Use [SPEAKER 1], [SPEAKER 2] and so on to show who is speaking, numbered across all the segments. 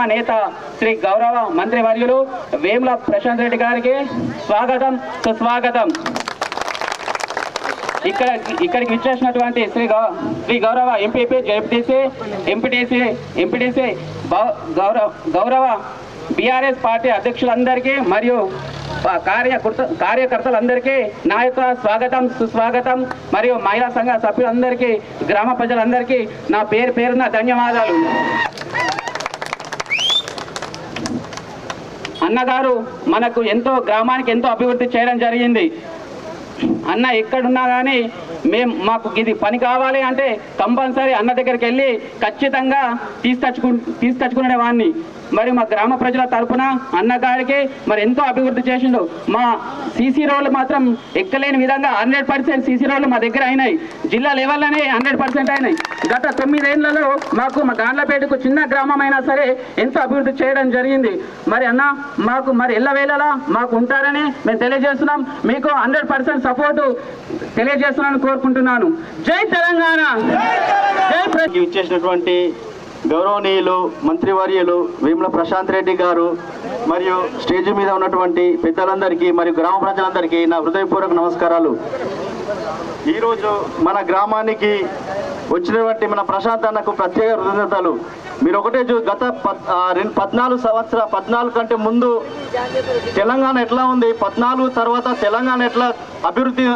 [SPEAKER 1] మా నేత శ్రీ గౌరవ మంత్రి వర్యులు వేముల ప్రశాంత్ రెడ్డి గారికి స్వాగతం సుస్వాగతం. ఇక్కడ ఇక్కడికి ఇచ్చేసినటువంటి శ్రీ గౌ శ్రీ గౌరవ ఎంపీపీ జెడ్పీటీసీ ఎంపీటీసీ ఎంపీటీసీ గౌరవ గౌరవ బీఆర్ఎస్ పార్టీ అధ్యక్షులందరికీ మరియు కార్యకర్త కార్యకర్తలందరికీ నా యొక్క స్వాగతం సుస్వాగతం మరియు మహిళా సంఘ సభ్యులందరికీ గ్రామ ప్రజలందరికీ నా పేరు పేరున ధన్యవాదాలు. అన్నగారు మనకు ఎంతో గ్రామానికి ఎంతో అభివృద్ధి చేయడం జరిగింది. అన్న ఎక్కడున్నా కానీ మేము మాకు ఇది పని కావాలి అంటే కంపల్సరీ అన్న దగ్గరికి వెళ్ళి ఖచ్చితంగా తీసుకొచ్చుకు తీసుకొచ్చుకునేవాడిని మరి మా గ్రామ ప్రజల తరపున అన్నగారికి మరి ఎంతో అభివృద్ధి చేసిండు. మా సీసీ రోడ్లు మాత్రం ఎక్కలేని విధంగా హండ్రెడ్ పర్సెంట్ సీసీ రోడ్లు మా దగ్గర అయినాయి. జిల్లా లెవెల్లోనే హండ్రెడ్ పర్సెంట్ అయినాయి. గత తొమ్మిదేళ్ళలో మాకు మా గాండ్లపేటకు చిన్న గ్రామం అయినా సరే ఎంతో అభివృద్ధి చేయడం జరిగింది. మరి అన్న మాకు మరి ఎల్లవేళలా మాకు ఉంటారని మేము తెలియజేస్తున్నాం. మీకు హండ్రెడ్ పర్సెంట్ సపోర్టు తెలియజేస్తున్నాను కోరుకుంటున్నాను. జై తెలంగాణ! జై
[SPEAKER 2] ఇచ్చేసినటువంటి గౌరవనీయులు మంత్రివర్యులు వేముల ప్రశాంత్ రెడ్డి గారు మరియు స్టేజ్ మీద ఉన్నటువంటి పెద్దలందరికీ మరియు గ్రామ ప్రజలందరికీ నా హృదయపూర్వక నమస్కారాలు. ఈరోజు మన గ్రామానికి వచ్చినటువంటి మన ప్రశాంత్ అన్నకు ప్రత్యేక కృతజ్ఞతలు. మీరు ఒకటే చూ గత రెండు పద్నాలుగు సంవత్సర పద్నాలుగు కంటే ముందు తెలంగాణ ఎట్లా ఉంది? పద్నాలుగు తర్వాత తెలంగాణ ఎట్లా అభివృద్ధి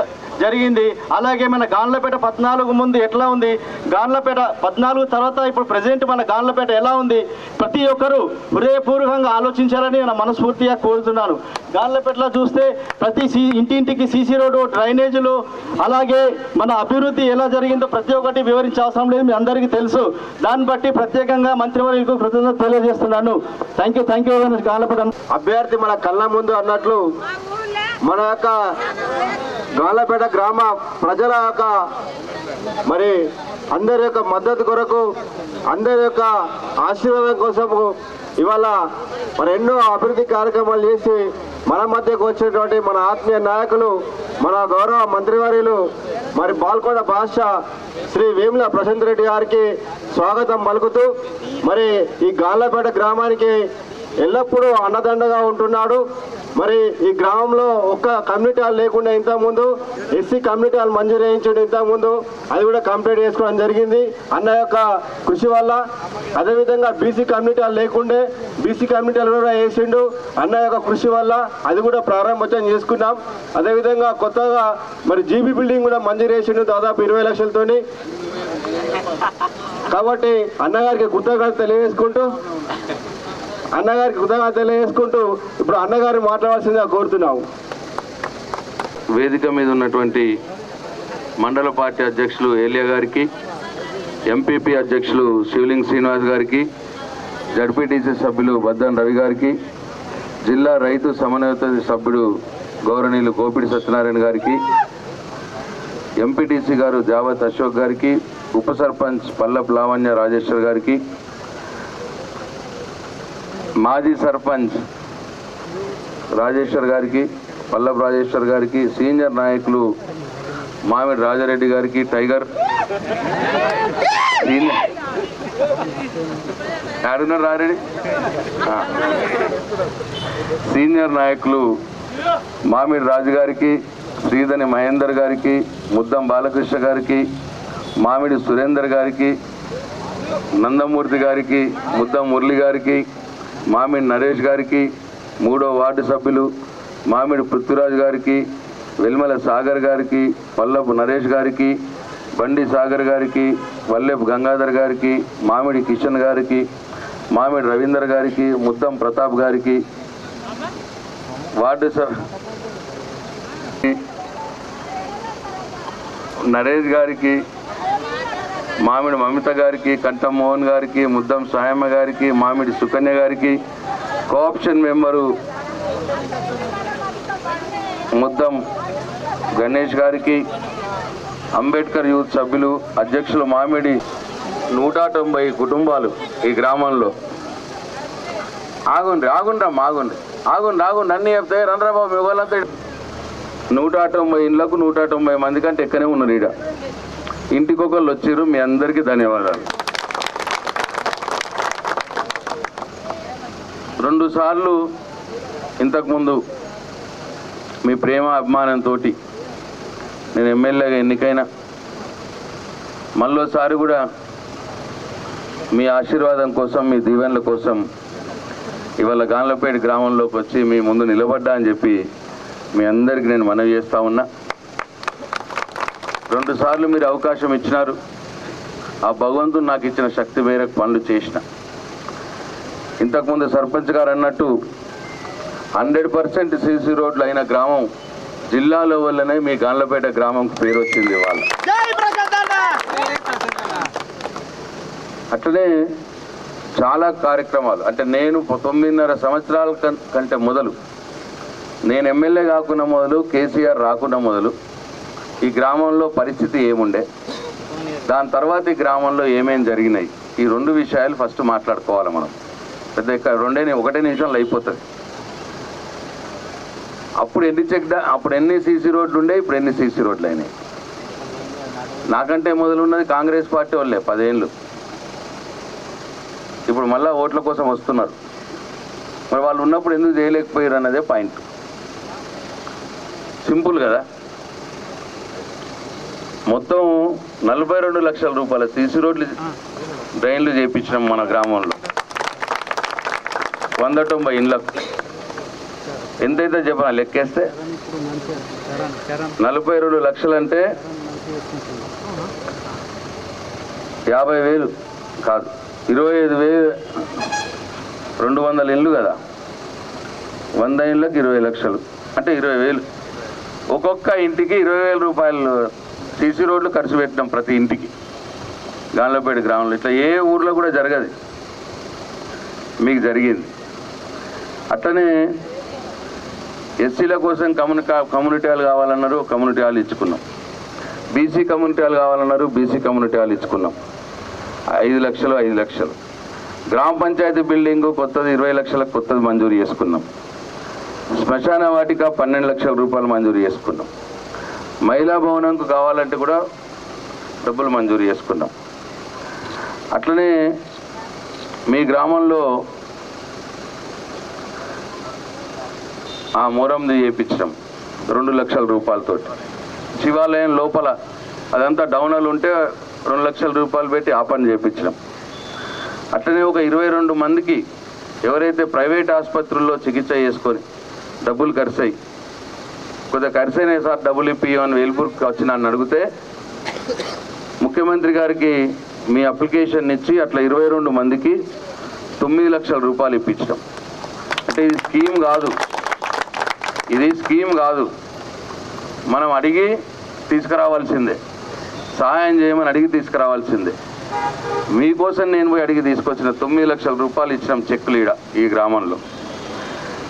[SPEAKER 2] జరిగింది. అలాగే మన గాన్లపేట పద్నాలుగు ముందు ఎట్లా ఉంది? గాన్లపేట పద్నాలుగు తర్వాత ఇప్పుడు ప్రజెంట్ మన గాన్లపేట ఎలా ఉంది? ప్రతి ఒక్కరూ హృదయపూర్వకంగా ఆలోచించాలని నేను మనస్ఫూర్తిగా కోరుతున్నాను. గాన్లపేటలో చూస్తే ప్రతి సీ ఇంటింటికి సీసీ రోడ్డు డ్రైనేజీలు అలాగే మన అభివృద్ధి ఎలా జరిగిందో ప్రతి ఒక్కటి వివరించాల్సిన లేదు మీ అందరికీ తెలుసు. దాన్ని బట్టి ప్రత్యేకంగా మంత్రివర్యులకు కృతజ్ఞత తెలియజేస్తున్నాను. Thank you thank you Ganlapeta.
[SPEAKER 3] అభ్యర్థి మన కళ్ళ ముందు అన్నట్లు మన యొక్క గాలపేట గ్రామ ప్రజల యొక్క మరి అందరి యొక్క మద్దతు కొరకు అందరి యొక్క ఆశీర్వాదం కోసము ఇవాళ మరి ఎన్నో అభివృద్ధి కార్యక్రమాలు చేసి మన మధ్యకు వచ్చినటువంటి మన ఆత్మీయ నాయకులు మన గౌరవ మంత్రివర్యులు మరి బాల్కొండ భాష శ్రీ వేముల ప్రశాంత్ రెడ్డి గారికి స్వాగతం పలుకుతూ మరి ఈ గాళ్ళపేట గ్రామానికి ఎల్లప్పుడూ అన్నదండగా ఉంటున్నాడు. మరి ఈ గ్రామంలో ఒక్క కమ్యూనిటీ హాల్ లేకుండా ఇంతకుముందు ఎస్సీ కమ్యూనిటీ హాల్ మంజూరు చేయించడం ఇంతకుముందు. అది కూడా కంప్లీట్ చేసుకోవడం జరిగింది. అన్న యొక్క కృషి వల్ల అదేవిధంగా బీసీ కమ్యూనిటీ హాల్ లేకుండే బీసీ కమ్యూనిటీ హాల్ కూడా వేసిండు. అన్న యొక్క కృషి వల్ల అది కూడా ప్రారంభోత్సవం చేసుకున్నాం. అదేవిధంగా కొత్తగా మరి జీబీ బిల్డింగ్ కూడా మంజూరు చేసిండు దాదాపు ఇరవై లక్షలతోని. కాబట్టి అన్నగారికి కృతజ్ఞత తెలియజేసుకుంటూ అన్నగారికి కృతజ్ఞతలు వేసుకుంటూ ఇప్పుడు అన్నగారు మాట్లాడాల్సిందిగా కోరుతున్నాము.
[SPEAKER 4] వేదిక మీద ఉన్నటువంటి మండల పార్టీ అధ్యక్షులు ఏలియా గారికి ఎంపీపీ అధ్యక్షులు శివలింగ్ శ్రీనివాస్ గారికి జడ్పీటీసీ సభ్యులు బద్దన్ రవి గారికి జిల్లా రైతు సమన్వయత సభ్యుడు గౌరవనీయులు గోపిడి సత్యనారాయణ గారికి ఎంపీటీసీ గారు జావత్ అశోక్ గారికి ఉప సర్పంచ్ పల్లప్ లావణ్య రాజేశ్వర్ గారికి మాజీ సర్పంచ్ రాజేశ్వర్ గారికి పల్లభ రాజేశ్వర్ గారికి సీనియర్ నాయకులు మామిడి రాజారెడ్డి గారికి టైగర్ సీనియర్ ఆడున్నారు రారెడ్డి? సీనియర్ నాయకులు మామిడి రాజు గారికి శ్రీధని మహేందర్ గారికి ముద్దం బాలకృష్ణ గారికి మామిడి సురేందర్ గారికి నందమూర్తి గారికి ముద్దం మురళి గారికి మామిడి నరేష్ గారికి మూడో వార్డు సభ్యులు మామిడి పృథ్వీరాజ్ గారికి వెల్మల సాగర్ గారికి పల్లపు నరేష్ గారికి బండి సాగర్ గారికి వల్లెపు గంగాధర్ గారికి మామిడి కిషన్ గారికి మామిడి రవీందర్ గారికి ముద్దం ప్రతాప్ గారికి వార్డు సభ నరేష్ గారికి మామిడి మమిత గారికి కంఠం మోహన్ గారికి ముద్దం సాయమ్మ గారికి మామిడి సుకన్య గారికి కోఆప్షన్ మెంబరు ముద్దం గణేష్ గారికి అంబేద్కర్ యూత్ సభ్యులు అధ్యక్షులు మామిడి నూట తొంభై కుటుంబాలు ఈ గ్రామంలో. ఆగుండ్రి ఆగుండ్రా ఆగుండ్రి ఆగుండ్రి ఆగుండి అన్నీ చెప్తే రండ్రా బాబు మీ నూట తొంభై ఇండ్లకు నూట తొంభై మంది కంటే ఎక్కనే ఉన్నారు ఈడ. ఇంటికొకళ్ళు వచ్చారు మీ అందరికీ ధన్యవాదాలు. రెండు సార్లు ఇంతకుముందు మీ ప్రేమ అభిమానంతో నేను ఎమ్మెల్యేగా ఎన్నికైనా మళ్ళోసారి కూడా మీ ఆశీర్వాదం కోసం మీ దీవెనల కోసం ఇవాళ గాన్లపేట గ్రామంలోకి వచ్చి మీ ముందు నిలబడ్డా అని చెప్పి మీ అందరికీ నేను మనవి చేస్తా ఉన్నా. రెండు సార్లు మీరు అవకాశం ఇచ్చినారు. ఆ భగవంతుడు నాకు ఇచ్చిన శక్తి మేరకు పనులు చేసిన. ఇంతకుముందు సర్పంచ్ గారు అన్నట్టు హండ్రెడ్ పర్సెంట్ సీసీ రోడ్లు అయిన గ్రామం జిల్లాలో వల్లనే మీ గాన్లపేట గ్రామంకి పేరు వచ్చింది వాళ్ళ అట్లనే చాలా కార్యక్రమాలు అంటే నేను తొమ్మిదిన్నర సంవత్సరాల కంటే మొదలు నేను ఎమ్మెల్యే కాకుండా మొదలు కేసీఆర్ రాకుండా మొదలు ఈ గ్రామంలో పరిస్థితి ఏముండే? దాని తర్వాత ఈ గ్రామంలో ఏమేం జరిగినాయి? ఈ రెండు విషయాలు ఫస్ట్ మాట్లాడుకోవాలి మనం. పెద్ద రెండే ఒకటే నిమిషంలో అయిపోతుంది. అప్పుడు ఎన్ని చెక్ డా అప్పుడు ఎన్ని సీసీ రోడ్లు ఉండే? ఇప్పుడు ఎన్ని సీసీ రోడ్లు అయినాయి? నాకంటే మొదలున్నది కాంగ్రెస్ పార్టీ వాళ్ళే పదేళ్ళు. ఇప్పుడు మళ్ళీ ఓట్ల కోసం వస్తున్నారు. మరి వాళ్ళు ఉన్నప్పుడు ఎందుకు చేయలేకపోయారు అన్నదే పాయింట్. సింపుల్ కదా? మొత్తం నలభై రెండు లక్షల రూపాయల సీసీ రోడ్లు డ్రైన్లు చేయించినాం మన గ్రామంలో. వంద తొంభై ఇండ్లకు ఎంతైతే చెప్పిన లెక్కేస్తే నలభై రెండు లక్షలు అంటే యాభై వేలు కాదు. ఇరవై ఐదు వేలు రెండు వందల ఇళ్ళు కదా. వంద ఇళ్ళకి ఇరవై లక్షలు. అంటే ఇరవై వేలు. ఒక్కొక్క ఇంటికి ఇరవై వేల రూపాయలు సీసీ రోడ్లు ఖర్చు పెట్టినాం ప్రతి ఇంటికి. గాన్లపేట గ్రామంలో ఇట్లా ఏ ఊర్లో కూడా జరగదు. మీకు జరిగింది. అట్లనే ఎస్సీల కోసం కమ్యూని కమ్యూనిటీ హాల్ కావాలన్నారు కమ్యూనిటీ హాల్ ఇచ్చుకున్నాం. బీసీ కమ్యూనిటీ హాల్ కావాలన్నారు బీసీ కమ్యూనిటీ హాల్ ఇచ్చుకున్నాం. ఐదు లక్షలు ఐదు లక్షలు. గ్రామ పంచాయతీ బిల్డింగ్ కొత్తది ఇరవై లక్షలకు కొత్తది మంజూరు చేసుకున్నాం. శ్మశాన వాటిక పన్నెండు లక్షల రూపాయలు మంజూరు చేసుకున్నాం. మహిళా భవనంకు కావాలంటే కూడా డబ్బులు మంజూరు చేసుకున్నాం. అట్లనే మీ గ్రామంలో ఆ మొరంది చేయించడం రెండు లక్షల రూపాయలతో శివాలయం లోపల అదంతా డౌనర్లు ఉంటే రెండు లక్షల రూపాయలు పెట్టి ఆ పని చేయించడం అట్లనే ఒక ఇరవై రెండు మందికి ఎవరైతే ప్రైవేట్ ఆసుపత్రుల్లో చికిత్స చేసుకొని డబ్బులు ఖర్చు కొద్దిగా ఖర్చు అయినాయి సార్ డబ్బులు ఇప్పి అని వేల్పూర్కి వచ్చి నన్ను అడిగితే ముఖ్యమంత్రి గారికి మీ అప్లికేషన్ ఇచ్చి అట్లా ఇరవై రెండు మందికి తొమ్మిది లక్షల రూపాయలు ఇప్పించడం. అంటే ఇది స్కీమ్ కాదు. ఇది స్కీమ్ కాదు. మనం అడిగి తీసుకురావాల్సిందే. సహాయం చేయమని అడిగి తీసుకురావాల్సిందే. మీకోసం నేను పోయి అడిగి తీసుకొచ్చిన తొమ్మిది లక్షల రూపాయలు ఇచ్చినాం చెక్కులు ఈడ ఈ గ్రామంలో.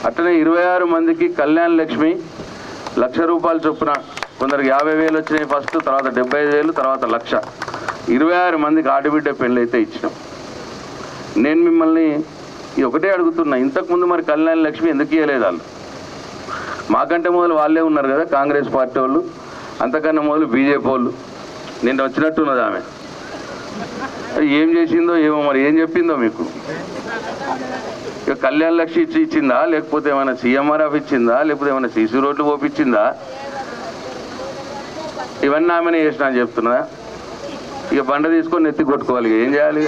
[SPEAKER 4] అట్లనే ఇరవై ఆరు మందికి కళ్యాణ్ లక్ష్మి లక్ష రూపాయలు చొప్పున కొందరికి యాభై వేలు వచ్చినాయి ఫస్ట్ తర్వాత డెబ్బై ఐదు వేలు తర్వాత లక్ష. ఇరవై ఆరు మందికి ఆడబిడ్డ పెళ్ళి అయితే ఇచ్చినాం. నేను మిమ్మల్ని ఒకటే అడుగుతున్నా ఇంతకుముందు మరి కళ్యాణ లక్ష్మి ఎందుకు ఇవ్వలేదు వాళ్ళు? మాకంటే మొదలు వాళ్ళే ఉన్నారు కదా కాంగ్రెస్ పార్టీ వాళ్ళు. అంతకన్నా మొదలు బీజేపీ వాళ్ళు. నిన్న వచ్చినట్టున్నది ఆమె. అది ఏం చేసిందో ఏమో మరి ఏం చెప్పిందో మీకు? ఇక కళ్యాణ్ లక్ష్మి ఇచ్చి ఇచ్చిందా? లేకపోతే ఏమైనా సీఎంఆర్ఎఫ్ ఇచ్చిందా లేకపోతే ఏమైనా సీసీ రోడ్లు పోపించిందా ఇవన్నీ ఆమెనే చేసిన అని చెప్తున్నా. ఇక బండ తీసుకొని ఎత్తి కొట్టుకోవాలి ఏం చేయాలి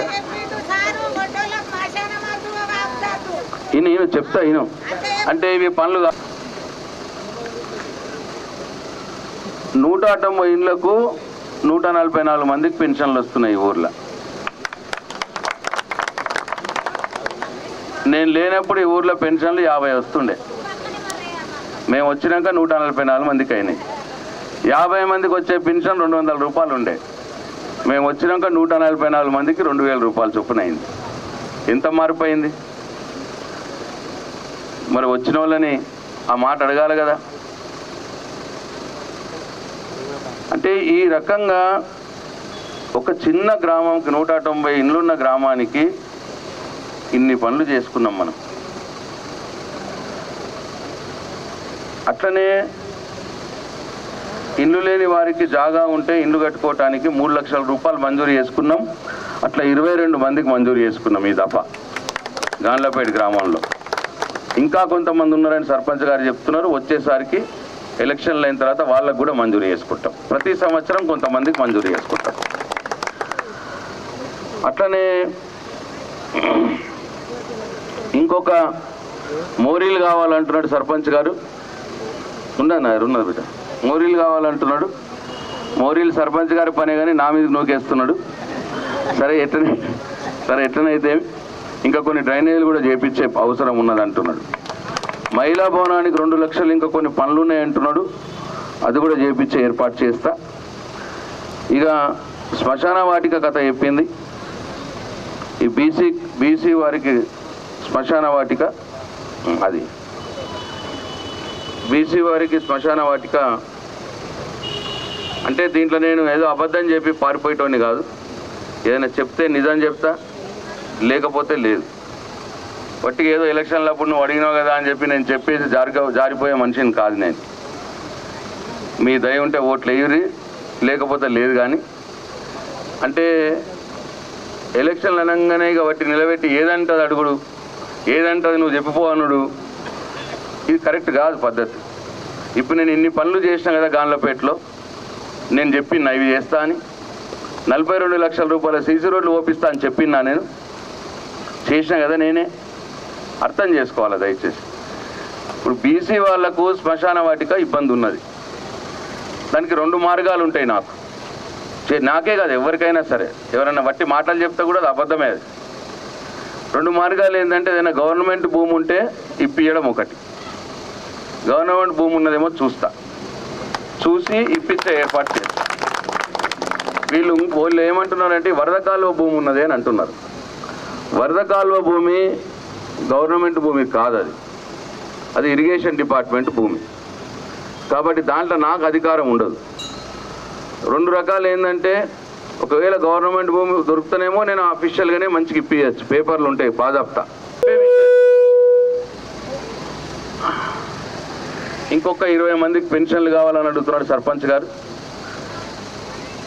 [SPEAKER 4] ఈయన ఈయన చెప్తా ఈయన. అంటే ఇవి పనులు నూట తొంభై ఇండ్లకు నూట నలభై నాలుగు మందికి పెన్షన్లు వస్తున్నాయి ఈ ఊర్లో. నేను లేనప్పుడు ఈ ఊర్లో పెన్షన్లు యాభై వస్తుండే. మేము వచ్చినాక నూట నలభై నాలుగు మందికి అయినాయి. యాభై మందికి వచ్చే పెన్షన్ రెండు వందల రూపాయలు ఉండే. మేము వచ్చినాక నూట నలభై నాలుగు మందికి రెండు వేల రూపాయలు చొప్పున అయింది. ఎంత మారిపోయింది మరి వచ్చిన వాళ్ళని ఆ మాట అడగాలి కదా. అంటే ఈ రకంగా ఒక చిన్న గ్రామంకి నూట తొంభై ఇండ్లున్న గ్రామానికి ఇన్ని పనులు చేసుకున్నాం మనం. అట్లనే ఇల్లు లేని వారికి జాగా ఉంటే ఇల్లు కట్టుకోవటానికి మూడు లక్షల రూపాయలు మంజూరు చేసుకున్నాం. అట్లా ఇరవై రెండు మందికి మంజూరు చేసుకున్నాం ఈ దఫా. గాన్లపేట గ్రామంలో. ఇంకా కొంతమంది ఉన్నారని సర్పంచ్ గారు చెప్తున్నారు. వచ్చేసరికి ఎలక్షన్లు అయిన తర్వాత వాళ్ళకు కూడా మంజూరు చేసుకుంటాం. ప్రతి సంవత్సరం కొంతమందికి మంజూరు చేసుకుంటాం. అట్లనే ఇంకొక మోరీలు కావాలంటున్నాడు సర్పంచ్ గారు. ఉండన్నా ఉన్నారు బిడ్డ. మోరీలు కావాలంటున్నాడు. మోరీలు సర్పంచ్ గారి పనే కానీ నా మీద నూకేస్తున్నాడు. సరే ఎట్లనే సరే ఎట్లనైతే ఇంకా కొన్ని డ్రైనేజీలు కూడా చేపించే అవసరం ఉన్నది అంటున్నాడు. మహిళా భవనానికి రెండు లక్షలు ఇంకా కొన్ని పనులు ఉన్నాయి అంటున్నాడు. అది కూడా చేపించే ఏర్పాటు చేస్తా. ఇక శ్మశాన వాటిక కథ చెప్పింది. ఈ బీసీ బీసీ వారికి శ్మశాన వాటిక అది. బీసీ వారికి శ్మశాన వాటిక అంటే దీంట్లో నేను ఏదో అబద్ధం చెప్పి పారిపోయేటోని కాదు. ఏదైనా చెప్తే నిజం చెప్తా లేకపోతే లేదు. వట్టిగా ఏదో ఎలక్షన్లు అప్పుడు నువ్వు అడిగినావు కదా అని చెప్పి నేను చెప్పేసి జారిగా జారిపోయే మనిషిని కాదు నేను. మీ దయ ఉంటే ఓట్లు వేయరి లేకపోతే లేదు కానీ. అంటే ఎలక్షన్లు అనగానే కాబట్టి నిలబెట్టి ఏదంటది అడుగుడు. ఏదంటది నువ్వు చెప్పిపో అనుడు ఇది కరెక్ట్ కాదు పద్ధతి. ఇప్పుడు నేను ఇన్ని పనులు చేసిన కదా గాన్లపేటలో నేను చెప్పిన ఇవి చేస్తా అని. నలభై రెండు లక్షల రూపాయల సీసీ రోడ్లు ఓపిస్తా అని చెప్పినా నేను. చేసిన కదా నేనే. అర్థం చేసుకోవాలి దయచేసి? ఇప్పుడు బీసీ వాళ్ళకు శ్మశాన వాటిక ఇబ్బంది ఉన్నది. దానికి రెండు మార్గాలు ఉంటాయి నాకు. చే- నాకే కాదు ఎవరికైనా సరే. ఎవరైనా బట్టి మాటలు చెప్తే కూడా అది అబద్ధమే అది. రెండు మార్గాలు ఏంటంటే ఏదైనా గవర్నమెంట్ భూమి ఉంటే ఇప్పియడం ఒకటి. గవర్నమెంట్ భూమి ఉన్నదేమో చూస్తా. చూసి ఇప్పించే ఏర్పాటు చేస్తా. వీళ్ళు వాళ్ళు ఏమంటున్నారంటే వరద కాలువ భూమి ఉన్నది అని అంటున్నారు. వరద కాలువ భూమి గవర్నమెంట్ భూమి కాదు అది. అది ఇరిగేషన్ డిపార్ట్మెంట్ భూమి. కాబట్టి దాంట్లో నాకు అధికారం ఉండదు. రెండు రకాలు ఏంటంటే ఒకవేళ గవర్నమెంట్ భూమి దొరుకుతానేమో నేను అఫీషియల్గానే మంచిగా ఇప్పించచ్చు పేపర్లు ఉంటాయి బాజాప్తా ఇంకొక ఇరవై మందికి పెన్షన్లు కావాలని అడుగుతున్నాడు సర్పంచ్ గారు.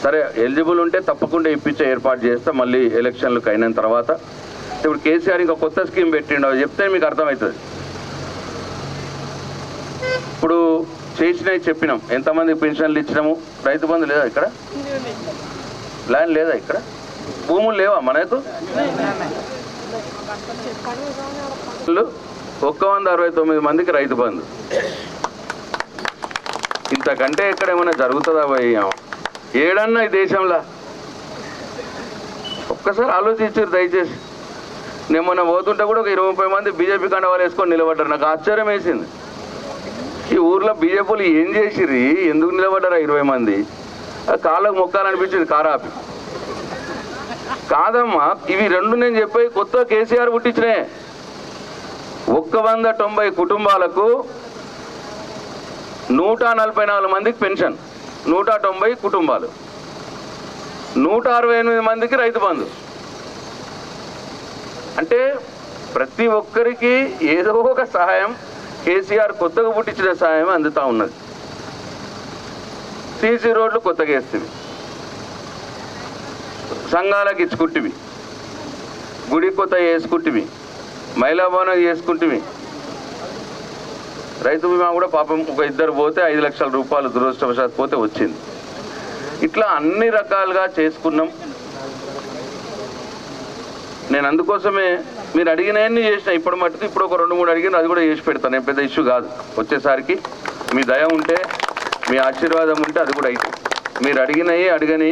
[SPEAKER 4] సరే ఎలిజిబుల్ ఉంటే తప్పకుండా ఇప్పించే ఏర్పాటు చేస్తా మళ్ళీ ఎలక్షన్లకు అయిన తర్వాత. ఇప్పుడు కేసీఆర్ ఇంకా కొత్త స్కీమ్ పెట్టిండు అది చెప్తే మీకు అర్థమవుతుంది. ఇప్పుడు చేసినవి చెప్పినాం ఎంతమంది పెన్షన్లు ఇచ్చినాము? రైతు బంధు లేదా ఇక్కడ? ల్యాండ్ లేదా ఇక్కడ? భూములు లేవా మనకు? ఒక్క వంద అరవై తొమ్మిది మందికి రైతు బంధు. ఇంతకంటే ఇక్కడ ఏమైనా జరుగుతుందా భయ్యా? ఏడన్నా ఈ దేశంలో? ఒక్కసారి ఆలోచించారు దయచేసి. నేను మొన్న పోతుంటే కూడా ఒక ఇరవై ముప్పై మంది బీజేపీ కండవాలు వేసుకొని నిలబడ్డారు. నాకు ఆశ్చర్యం వేసింది. ఈ ఊర్లో బీజేపీలు ఏం చేసిర్రి? ఎందుకు నిలబడ్డారా ఇరవై మంది? కాళ్ళకు మొక్కాలనిపించింది కారాపి. కాదమ్మా ఇవి రెండు నేను చెప్పే కొత్త కేసీఆర్ పుట్టించినే. ఒక్క వంద తొంభై కుటుంబాలకు నూట నలభై నాలుగు మందికి పెన్షన్. నూట తొంభై కుటుంబాలు. నూట అరవై ఎనిమిది మందికి రైతు బంధు. అంటే ప్రతి ఒక్కరికి ఏదో ఒక సహాయం కేసీఆర్ కొత్తగా పుట్టించిన సహాయం అందుతా ఉన్నది. సీసీ రోడ్లు కొత్తగా వేస్తుంది సంఘాలకు ఇచ్చుకుంటివి. గుడి కొత్త వేసుకుంటివి. మహిళా భవనం చేసుకుంటివి రైతు బీమా కూడా పాపం ఒక ఇద్దరు పోతే ఐదు లక్షల రూపాయలు దురదృష్టవశాత్ పోతే వచ్చింది. ఇట్లా అన్ని రకాలుగా చేసుకున్నాం. నేను అందుకోసమే మీరు అడిగినవన్నీ చేసిన. ఇప్పుడు మటుకు ఇప్పుడు ఒక రెండు మూడు అడిగిన అది కూడా చేసి పెడతాను నేను పెద్ద ఇష్యూ కాదు. వచ్చేసరికి మీ దయ ఉంటే మీ ఆశీర్వాదం ఉంటే అది కూడా అయితే. మీరు అడిగినవి అడిగని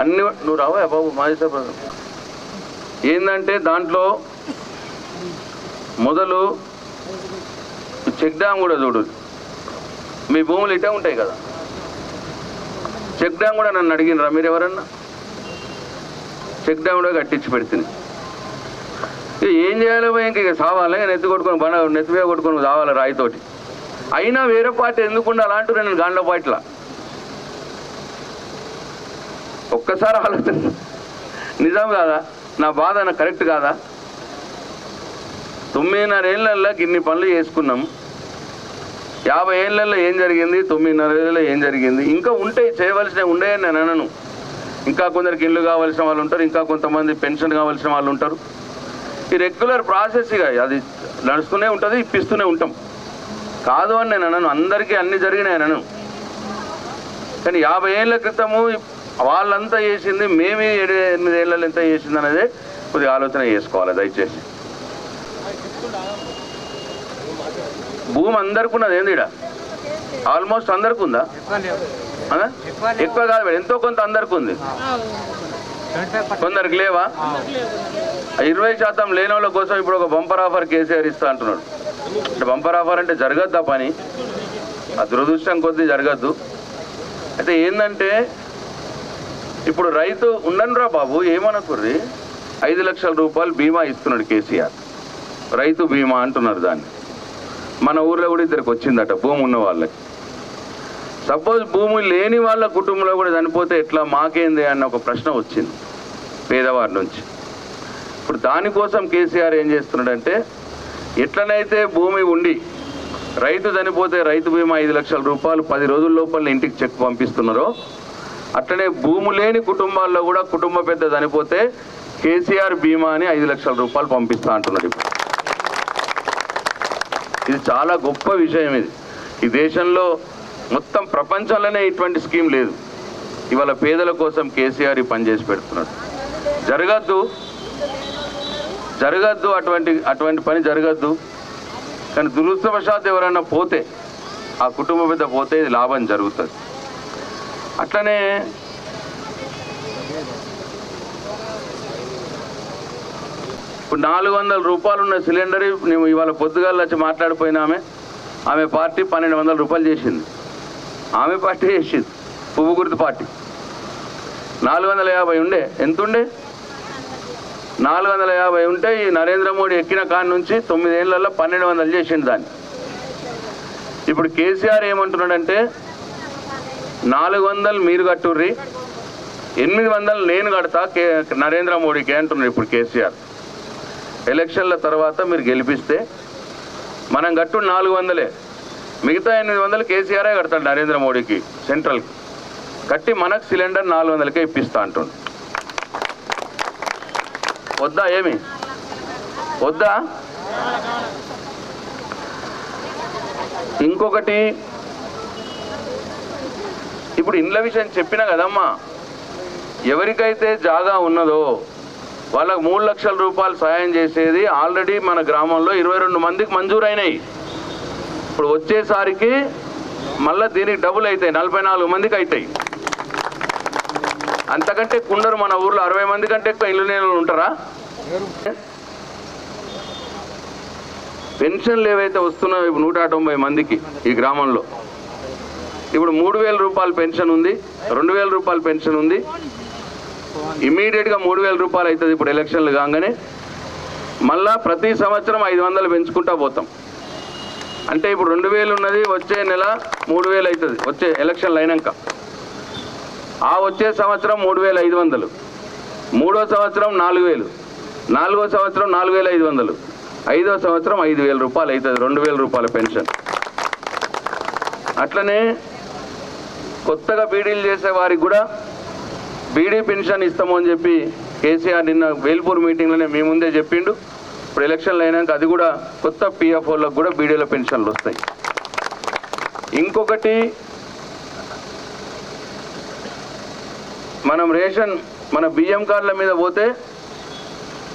[SPEAKER 4] అన్ని నువ్వు రావా బాబు మాజీ ఏంటంటే దాంట్లో మొదలు చెక్ డ్యామ్ కూడా చూడు. మీ భూములు ఇటే ఉంటాయి కదా. చెక్ డ్యామ్ కూడా నన్ను అడిగినరా? మీరు ఎవరన్నా? చెక్ డ్యామ్ కూడా కట్టించి పెడుతుంది ఏం చేయాలి ఇంకా ఇంక ఇక సావాలి. నెత్తి కొట్టుకొని బన నెత్తివే కొట్టుకొని సావాలి రాయితోటి. అయినా వేరే పార్టీ ఎందుకు ఉండాలి నేను గాండ్ల పాటల ఒక్కసారి ఆలోచన. నిజం కాదా? నా బాధ నా కరెక్ట్ కాదా? తొమ్మిదిన్నర ఏళ్ళల్లో ఇన్ని పనులు చేసుకున్నాం. యాభై ఏళ్ళల్లో ఏం జరిగింది? తొమ్మిదిన్నర ఏళ్ళలో ఏం జరిగింది? ఇంకా ఉంటాయి చేయవలసినవి ఉండేయని నేను అనను. ఇంకా కొందరికి ఇల్లు కావాల్సిన వాళ్ళు ఉంటారు ఇంకా కొంతమంది పెన్షన్ కావాల్సిన వాళ్ళు ఉంటారు. ఈ రెగ్యులర్ ప్రాసెస్ ఇక అది నడుస్తూనే ఉంటుంది ఇప్పిస్తూనే ఉంటాం. కాదు అని నేను అనను అందరికీ అన్ని జరిగినాయి అనను కానీ యాభై ఏళ్ళ క్రితము వాళ్ళంతా చేసింది మేము ఏడు ఎనిమిది ఏళ్ళలో ఎంత చేసింది అనేది కొద్దిగా ఆలోచన చేసుకోవాలి దయచేసి. భూమి అందరికి ఉన్నది ఏంది ఆల్మోస్ట్ అందరికి ఉందా? ఎక్కువ కాదు ఎంతో కొంత అందరికి ఉంది కొందరికి లేవా? ఇరవై శాతం లేని వాళ్ళ కోసం ఇప్పుడు ఒక బంపర్ ఆఫర్ కేసీఆర్ ఇస్తా అంటున్నాడు. అంటే బంపర్ ఆఫర్ అంటే జరగద్దా పని? ఆ దురదృష్టం కొద్దీ జరగద్దు. అయితే ఏంటంటే ఇప్పుడు రైతు ఉండండిరా బాబు ఏమనుకుర్రి? ఐదు లక్షల రూపాయలు బీమా ఇస్తున్నాడు కేసీఆర్. రైతు బీమా అంటున్నారు దాన్ని. మన ఊర్లో కూడా ఇద్దరికి వచ్చిందట భూమి ఉన్న వాళ్ళకి సపోజ్ భూమి లేని వాళ్ళ కుటుంబంలో కూడా చనిపోతే ఎట్లా? మాకేంది అన్న ఒక ప్రశ్న వచ్చింది పేదవారి నుంచి. ఇప్పుడు దానికోసం కేసీఆర్ ఏం చేస్తున్నాడంటే ఎట్లనైతే భూమి ఉండి రైతు చనిపోతే రైతు బీమా ఐదు లక్షల రూపాయలు పది రోజుల లోపల ఇంటికి చెక్ పంపిస్తున్నారో అట్లనే భూమి లేని కుటుంబాల్లో కూడా కుటుంబ పెద్ద చనిపోతే కేసీఆర్ బీమా అని ఐదు లక్షల రూపాయలు పంపిస్తా అంటున్నారు ఇది చాలా గొప్ప విషయం ఇది. ఈ దేశంలో మొత్తం ప్రపంచంలోనే ఇటువంటి స్కీమ్ లేదు. ఇవాళ పేదల కోసం కేసీఆర్ ఈ పని చేసి పెడుతున్నాడు. జరగద్దు. జరగద్దు. అటువంటి అటువంటి పని జరగద్దు. కానీ దురుత్సవశాత్ ఎవరైనా పోతే ఆ కుటుంబ పెద్ద పోతే ఇది లాభం జరుగుతుంది. అట్లనే ఇప్పుడు నాలుగు వందల రూపాయలు ఉన్న సిలిండర్ నేను ఇవాళ పొద్దుగాల వచ్చి మాట్లాడిపోయినామే. ఆమె పార్టీ పన్నెండు వందల రూపాయలు చేసింది. ఆమె పార్టీ చేసింది. పువ్వు గుర్తు పార్టీ. నాలుగు వందల యాభై ఉండే. ఎంతుండే? నాలుగు వందల యాభై ఉంటే ఈ నరేంద్ర మోడీ ఎక్కిన కాడి నుంచి తొమ్మిదేళ్ళలో పన్నెండు వందలు చేసిండు దాన్ని. ఇప్పుడు కేసీఆర్ ఏమంటున్నాడంటే నాలుగు వందలు మీరు కట్టుర్రి ఎనిమిది వందలు నేను కడతా కే నరేంద్ర మోడీకి అంటున్నారు ఇప్పుడు కేసీఆర్. ఎలక్షన్ల తర్వాత మీరు గెలిపిస్తే మనం కట్టు నాలుగు వందలే. మిగతా ఎనిమిది వందలు కేసీఆరే కడతాడు నరేంద్ర మోడీకి సెంట్రల్కి కట్టి మనకు సిలిండర్ నాలుగు వందలకే ఇప్పిస్తా అంటుండు. వద్దా ఏమి? వద్దా? ఇంకొకటి ఇప్పుడు ఇండ్ల విషయం చెప్పినా కదమ్మా ఎవరికైతే జాగా ఉన్నదో వాళ్ళకు మూడు లక్షల రూపాయలు సాయం చేసేది ఆల్రెడీ మన గ్రామంలో ఇరవై రెండు మందికి మంజూరైనాయి. ఇప్పుడు వచ్చేసరికి మళ్ళీ దీనికి డబుల్ అవుతాయి నలభై నాలుగు మందికి అవుతాయి అంతకంటే కుండరు మన ఊర్లో అరవై మంది కంటే ఎక్కువ ఇల్లు నేను ఉంటారా? పెన్షన్లు ఏవైతే వస్తున్నాయో ఇప్పుడు నూట తొంభై మందికి ఈ గ్రామంలో. ఇప్పుడు మూడు వేల రూపాయల పెన్షన్ ఉంది రెండు వేల రూపాయల పెన్షన్ ఉంది. ఇమీడియట్గా మూడు వేల రూపాయలు అవుతుంది ఇప్పుడు ఎలక్షన్లు కాగానే. మళ్ళా ప్రతి సంవత్సరం ఐదు వందలు పెంచుకుంటా పోతాం. అంటే ఇప్పుడు రెండు వేలు ఉన్నది వచ్చే నెల మూడు వేలు అవుతుంది వచ్చే ఎలక్షన్లు అయినాక. ఆ వచ్చే సంవత్సరం మూడు వేల ఐదు వందలు. మూడో సంవత్సరం నాలుగు వేలు. నాలుగో సంవత్సరం నాలుగు వేల ఐదు వందలు. ఐదో సంవత్సరం ఐదు వేల రూపాయలు అవుతుంది రెండు వేల రూపాయల పెన్షన్. అట్లనే కొత్తగా బీడీలు చేసే వారికి కూడా బీడీ పెన్షన్ ఇస్తాము అని చెప్పి కేసీఆర్ నిన్న వేల్పూర్ మీటింగ్లోనే మీ ముందే చెప్పిండు. ఇప్పుడు ఎలక్షన్లు అయినాక అది కూడా కొత్త పిఎఫ్ఓలకు కూడా బీడీల పెన్షన్లు వస్తాయి. ఇంకొకటి మనం రేషన్ మన బియ్యం కార్డుల మీద పోతే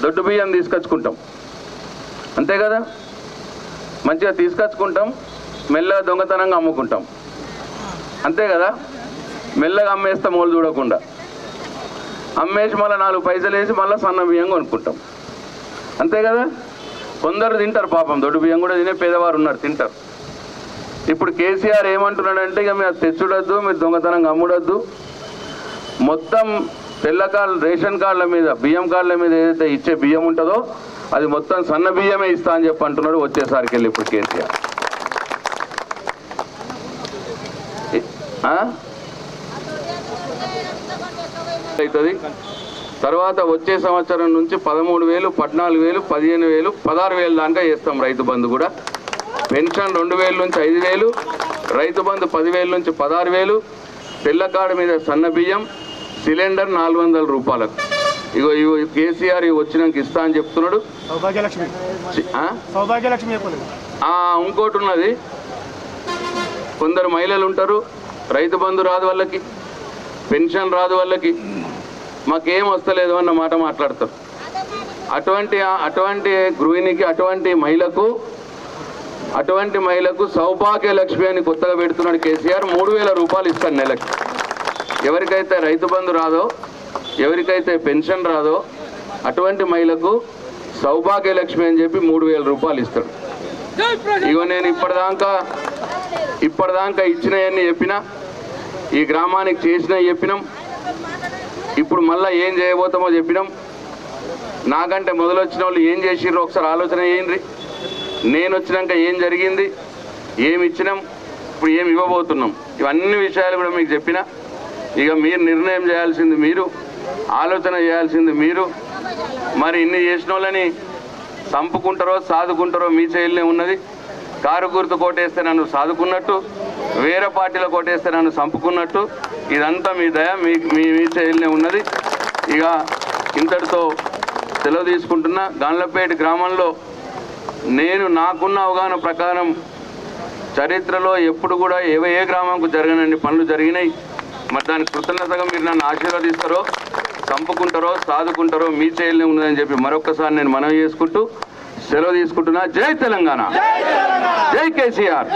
[SPEAKER 4] దొడ్డు బియ్యం తీసుకొచ్చుకుంటాం. అంతే కదా? మంచిగా తీసుకొచ్చుకుంటాం మెల్లగా దొంగతనంగా అమ్ముకుంటాం. అంతే కదా? మెల్లగా అమ్మేస్తాం వాళ్ళు చూడకుండా. అమ్మేసి మళ్ళీ నాలుగు పైసలు వేసి మళ్ళీ సన్న బియ్యం కొనుక్కుంటాం. అంతే కదా? కొందరు తింటారు పాపం. దొడ్డు బియ్యం కూడా తినే పేదవారు ఉన్నారు తింటారు. ఇప్పుడు కేసీఆర్ ఏమంటున్నాడంటే ఇక మీరు తెచ్చుడొద్దు మీరు దొంగతనంగా అమ్ముడద్దు మొత్తం తెల్ల కార్డు రేషన్ కార్డుల మీద బియ్యం కార్డుల మీద ఏదైతే ఇచ్చే బియ్యం ఉంటుందో అది మొత్తం సన్న బియ్యమే ఇస్తా అని చెప్పి అంటున్నాడు వచ్చేసరికి వెళ్ళి ఇప్పుడు కేసీఆర్. అవుతుంది. తర్వాత వచ్చే సంవత్సరం నుంచి పదమూడు వేలు పద్నాలుగు వేలు పదిహేను వేలు పదహారు వేలు దాకా చేస్తాం రైతు బంధు కూడా. పెన్షన్ రెండు వేల నుంచి ఐదు వేలు రైతు బంధు పదివేల నుంచి పదహారు వేలు తెల్ల కార్డు మీద సన్న బియ్యం సిలిండర్ నాలుగు వందల రూపాయలకు. ఇగో ఇగో కేసీఆర్ వచ్చినాక ఇస్తా అని చెప్తున్నాడు. ఇంకోటి ఉన్నది. కొందరు మహిళలు ఉంటారు రైతు బంధు రాదు వాళ్ళకి పెన్షన్ రాదు వాళ్ళకి. మాకేం వస్తలేదు అన్న మాట మాట్లాడతారు. అటువంటి అటువంటి గృహిణికి అటువంటి మహిళకు అటువంటి మహిళకు సౌభాగ్య లక్ష్మి అని కొత్తగా పెడుతున్నాడు కేసీఆర్ మూడు వేల రూపాయలు ఇస్తాను నెలకి. ఎవరికైతే రైతు బంధు రాదో ఎవరికైతే పెన్షన్ రాదో అటువంటి మహిళకు సౌభాగ్య లక్ష్మి అని చెప్పి మూడు వేల రూపాయలు ఇస్తాడు. ఇగో నేను ఇప్పటిదాకా ఇప్పటిదాకా ఇచ్చినవన్నీ చెప్పినా ఈ గ్రామానికి చేసినవి చెప్పినాం. ఇప్పుడు మళ్ళీ ఏం చేయబోతామో చెప్పినాం. నాకంటే మొదలొచ్చిన వాళ్ళు ఏం చేసిర్రు? ఒకసారి ఆలోచన చేయండి. నేను వచ్చినాక ఏం జరిగింది? ఏమి ఇచ్చినాం ఇప్పుడు ఏమి ఇవ్వబోతున్నాం? ఇవన్నీ విషయాలు కూడా మీకు చెప్పిన. ఇక మీరు నిర్ణయం చేయాల్సింది మీరు ఆలోచన చేయాల్సింది మీరు. మరి ఇన్ని చేసిన వాళ్ళని చంపుకుంటారో సాదుకుంటారో మీ చేయిలనే ఉన్నది. కారు గుర్తు కోటేస్తే నన్ను సాదుకున్నట్టు వేరే పార్టీలో కోటేస్తే నన్ను చంపుకున్నట్టు. ఇదంతా మీ దయ మీ మీ మీ చేయిలనే ఉన్నది. ఇక ఇంతటితో సెలవు తీసుకుంటున్నా. గాన్లపేట గ్రామంలో నేను నాకున్న అవగాహన ప్రకారం చరిత్రలో ఎప్పుడు కూడా ఏ ఏ గ్రామంకు జరగనన్ని పనులు జరిగినాయి. మరి దానికి కృతజ్ఞతగా మీరు నన్ను ఆశీర్వదిస్తారో చంపుకుంటారో సాదుకుంటారో మీ చేయలే ఉన్నదని చెప్పి మరొకసారి నేను మనవి చేసుకుంటూ సెలవు తీసుకుంటున్నా. జై తెలంగాణ. జై కేసీఆర్.